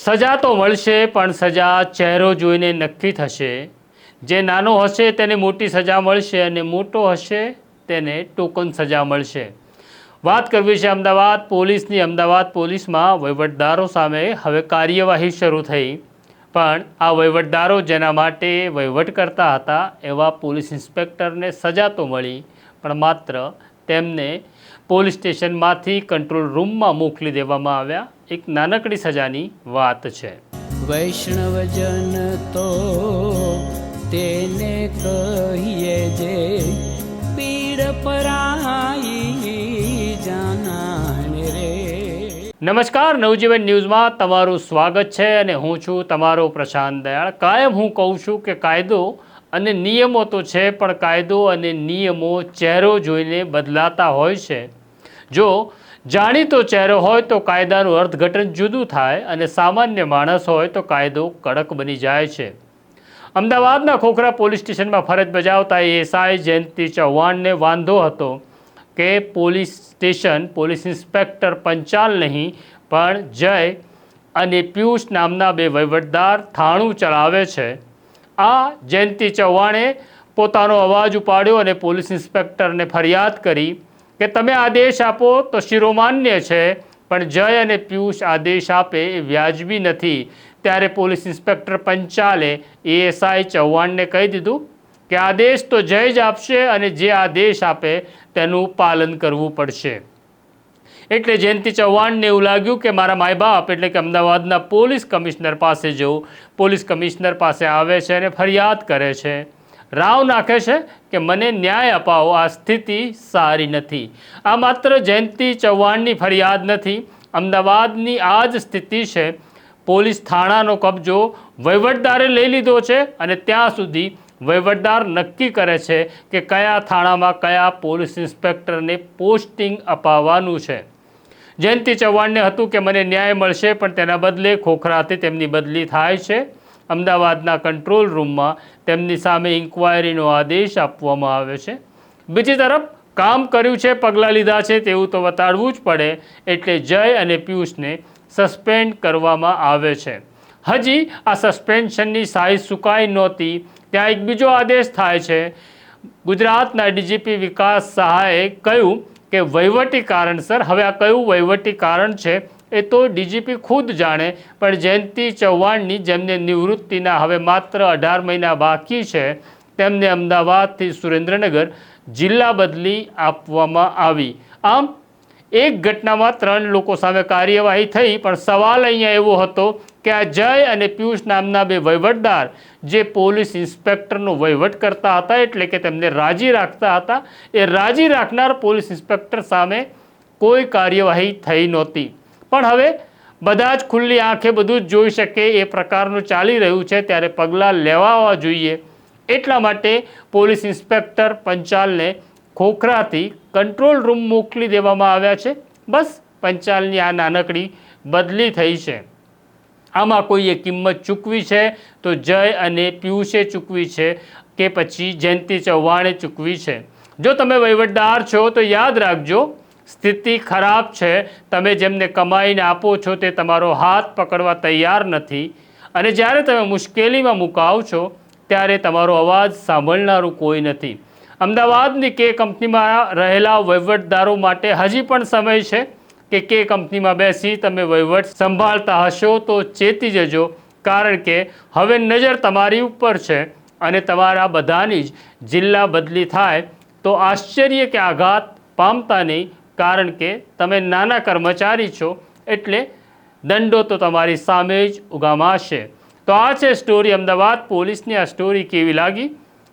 સજા તો મળશે, પણ સજા ચહેરો જોઈને નક્કી થશે. જે નાનો હશે તેને મોટી સજા મળશે અને મોટો હશે તેને ટોકન સજા મળશે. વાત કરવી છે અમદાવાદ પોલીસની. અમદાવાદ પોલીસમાં વહીવટદારો સામે હવે કાર્યવાહી શરૂ થઈ. પણ આ વહીવટદારો જેના માટે વહીવટ કરતા હતા એવા પોલીસ ઇન્સ્પેક્ટરને સજા તો મળી, પણ માત્ર તેમને પોલીસ સ્ટેશનમાંથી કંટ્રોલ રૂમમાં મોકલી દેવામાં આવ્યા. એક નાનકડી સજાની વાત છે. વૈષ્ણવજન તો તેને કહીએ જે પીડ પરાઈ જાનાને રે. નમસ્કાર નવજીવન ન્યૂઝમાં તમારું સ્વાગત છે અને હું છું તમારો પ્રશાંત દયાળ. કાયમ હું કહું છું કે કાયદો અને નિયમો તો છે પણ કાયદો અને નિયમો ચહેરો જોઈને બદલાતા હોય છે. જો જાણીતો ચહેરો હોય તો કાયદાનું અર્થઘટન જુદું થાય અને સામાન્ય માણસ હોય તો કાયદો કડક બની જાય છે. અમદાવાદના ખોખરા પોલીસ સ્ટેશનમાં ફરજ બજાવતા એસઆઈ જયંતિ ચૌહાણને વાંધો હતો કે police station police inspector Panchal નહીં, પણ જય અને પિયુષ નામના બે વહીવટદાર થાણું ચલાવે છે. આ જયંતિ ચૌહાણે પોતાનો અવાજ ઉપાડ્યો અને પોલીસ ઇન્સ્પેક્ટરને ફરિયાદ કરી કે તમે આદેશ આપો તો શિરોમાન્ય છે, પણ જય અને પિયુષ આદેશ આપે એ વ્યાજબી નથી. ત્યારે પોલીસ ઇન્સ્પેક્ટર પંચાલે એએસઆઈ ચૌહાણને કહી દીધું કે આદેશ તો જય જ આપશે અને જે આદેશ આપે તેનું પાલન કરવું પડશે. એટલે જયંતિ ચૌહાણને એવું લાગ્યું કે મારા માય બાપ એટલે કે અમદાવાદના પોલીસ કમિશનર પાસે જવું, પોલીસ કમિશનર પાસે આવે છે અને ફરિયાદ કરે છે. રાવ નાખે છે કે મને ન્યાય અપાવો, આ સ્થિતિ સારી નથી. આ માત્ર જયંતિ ચૌહાણની ફરિયાદ નથી. અમદાવાદની આ જ સ્થિતિ છે. પોલીસ થાણાનો કબજો વહીવટદારે લઈ લીધો છે અને ત્યાં સુધી વહીવટદાર નક્કી કરે છે કે કયા થાણામાં કયા પોલીસ ઇન્સ્પેક્ટરને પોસ્ટિંગ અપાવવાનું છે. જયંતિ ચૌહાણને હતું કે મને ન્યાય મળશે, પણ તેના બદલે ખોખરાથી તેમની બદલી થાય છે. અમદાવાદના કંટ્રોલ રૂમમાં તેમની સામે ઇન્કવાયરીનો આદેશ આપવામાં આવે છે. બીજી તરફ, કામ કર્યું છે, પગલાં લીધા છે તેવું તો બતાડવું જ પડે, એટલે જય અને પિયુષને સસ્પેન્ડ કરવામાં આવે છે. હજી આ સસ્પેન્શનની સાઈઝ સુકાઈ નહોતી, ત્યાં એક બીજો આદેશ થાય છે. ગુજરાતના ડીજીપી વિકાસ સહાયે કહ્યું કે વહીવટી કારણસર, હવે આ કયું વહીવટી કારણ છે એ તો ડીજીપી ખુદ જાણે, પણ જયંતિ ચૌહાણની જેમને નિવૃત્તિના હવે માત્ર અઢાર મહિના બાકી છે, તેમને અમદાવાદથી સુરેન્દ્રનગર જિલ્લા બદલી આપવામાં આવી. આમ, એક ઘટનામાં ત્રણ લોકો સામે કાર્યવાહી થઈ, પણ સવાલ અહીંયા એવો હતો કે આ જય અને પિયુષ નામના બે વહીવટદાર, જે પોલીસ ઇન્સ્પેક્ટરનો વહીવટ કરતા હતા એટલે કે તેમને રાજી રાખતા હતા, એ રાજી રાખનાર પોલીસ ઇન્સ્પેક્ટર સામે કોઈ કાર્યવાહી થઈ નહોતી. પણ હવે બધા જ ખુલ્લી આંખે બધું જ જોઈ શકે એ પ્રકારનું ચાલી રહ્યું છે. ત્યારે પગલાં લેવા જોઈએ. એટલા માટે પોલીસ ઇન્સ્પેક્ટર પંચાલને ખોખરાથી કંટ્રોલ રૂમ મોકલી દેવામાં આવ્યા છે. બસ પંચાલની આ નાનકડી બદલી થઈ છે. આમાં કોઈએ કિંમત ચૂકવી છે તો જય અને પિયુષે ચૂકવી છે કે પછી જયંતિ ચૌહાણે ચૂકવી છે. જો તમે વહીવટદાર છો તો યાદ રાખજો સ્થિતિ ખરાબ છે, તમે જેમને કમાઈને આપો છો તે તમારો હાથ પકડવા તૈયાર નથી. અને જ્યારે તમે મુશ્કેલીમાં મુકાવ છો, ત્યારે તમારો અવાજ સાંભળનારું કોઈ નથી. અમદાવાદની કે કંપનીમાં રહેલા વહીવટદારો માટે હજી પણ સમય છે કે કે કંપનીમાં બેસી તમે વહીવટ સંભાળતા હશો તો ચેતી જજો, કારણ કે હવે નજર તમારી ઉપર છે અને તમારા બધાની જ જિલ્લા બદલી થાય તો આશ્ચર્ય કે આઘાત પામતા નહીં. કારણ કે તમે નાના કર્મચારી છો, એટલે દંડો તો તમારી સામે જ ઉગામાશે. તો આ છે સ્ટોરી અમદાવાદ પોલીસની આ સ્ટોરી કેવી લાગી?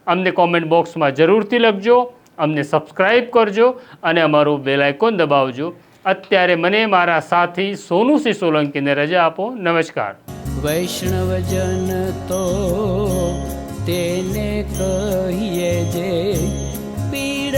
અમને કોમેન્ટ બોક્સમાં જરૂરથી લખજો, અમને સબસ્ક્રાઈબ કરજો અને અમારું બેલાઇકોન દબાવજો. અત્યારે મને મારા સાથી સોનુસિંહ સોલંકીને રજા આપો. નમસ્કાર. વૈષ્ણવજન તો તેને કહીએ જે, પીડ